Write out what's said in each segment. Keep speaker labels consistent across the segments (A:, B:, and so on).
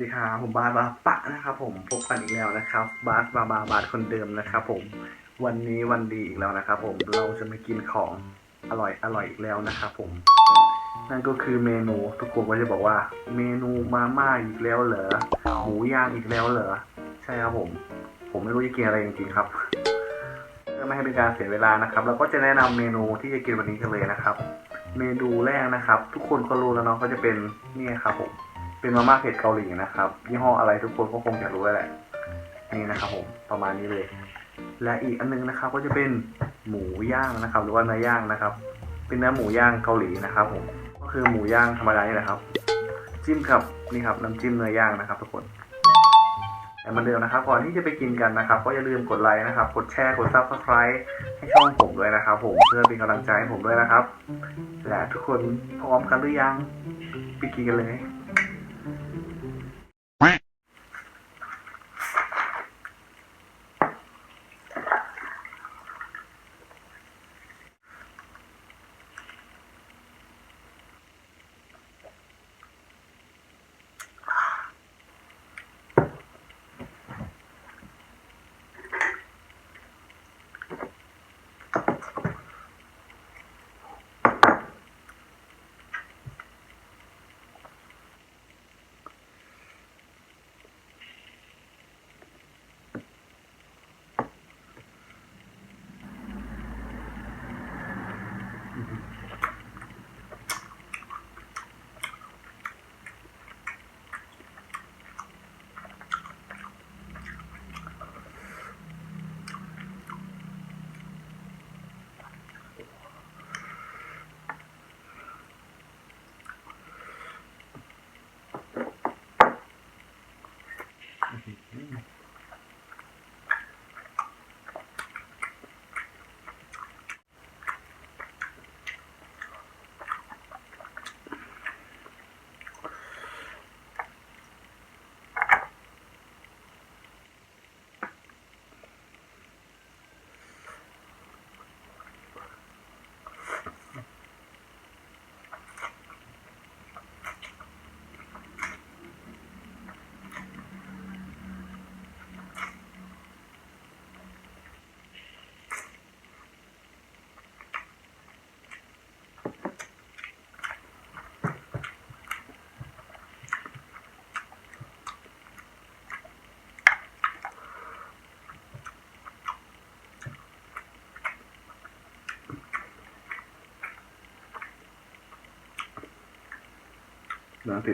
A: ดีครับผมบาสบาปะนะครับผมพบกันอีกแล้วนะครับ บาสบาบาบาสคนเดิมนะครับผมวันนี้วันดีอีกแล้วนะครับผมเราจะมากินของอร่อยอร่อยอีกแล้วนะครับผม นั่นก็คือเมนูทุกคนก็จะบอกว่า เมนูมาม่าอีกแล้วเหรอหมูย่างอีกแล้วเหรอใช่ครับผม ผมไม่รู้จะกินอะไรจริงๆครับเพื่อไม่ให้เป็นการเสียเวลานะครับเราก็จะแนะนำเมนูที่จะกินวันนี้กันเลยนะครับ เมนูแรกนะครับ ทุกคนก็รู้แล้วเนาะก็จะเป็นนี่ครับผม เป็นมาม่าเผ็ดเกาหลีนะครับยี่ห้ออะไรทุกคนก็คงจะรู้แล้วแหละนี่นะครับผมประมาณนี้เลย และอีกอันนึงนะครับ ก็จะเป็นหมูย่างนะครับ หรือว่าเนื้อย่างนะครับ เป็นเนื้อหมูย่างเกาหลีนะครับ ผมก็คือหมูย่างธรรมดานี่แหละครับ จิ้มกับนี่ครับน้ำจิ้มเนื้อย่างนะครับ ทุกคนแต่เหมันเดิมนะครับก่อนที่จะไปกินกันนะครับ ก็อย่าลืมกดไลค์นะครับ กดแชร์กด subscribe ให้ช่องผมด้วยนะครับ ผมเพื่อเป็นกำลังใจให้ผมด้วยนะครับ และทุกคนพร้อมกันหรือยังไปกินกันเลย เนื้อติ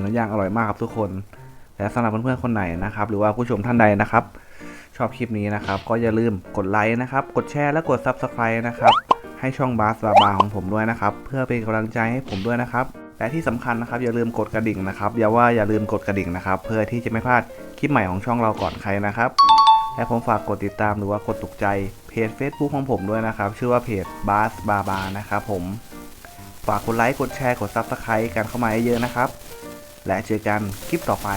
A: เนื้อย่างอร่อยมากครับทุกคน และสำหรับเพื่อนๆคนไหนนะครับ หรือว่าผู้ชมท่านใดนะครับ ชอบคลิปนี้นะครับ ก็อย่าลืมกดไลค์นะครับ กดแชร์และกด Subscribe นะครับ ให้ช่องบาสบาบาของผมด้วยนะครับ เพื่อเป็นกำลังใจให้ผมด้วยนะครับ และที่สำคัญนะครับ อย่าลืมกดกระดิ่งนะครับอย่าว่าอย่าลืมกดกระดิ่งนะครับ เพื่อที่จะไม่พลาดคลิปใหม่ของช่องเราก่อนใครนะครับและผมฝากกดติดตามหรือว่ากดถูกใจเพจ Facebook ของผมด้วยนะครับ ชื่อว่าเพจบาสบาบานะครับผม ฝากกดไลค์ กดแชร์ กด Subscribe กันเข้ามาเยอะๆนะครับ และเจอกันคลิปต่อไป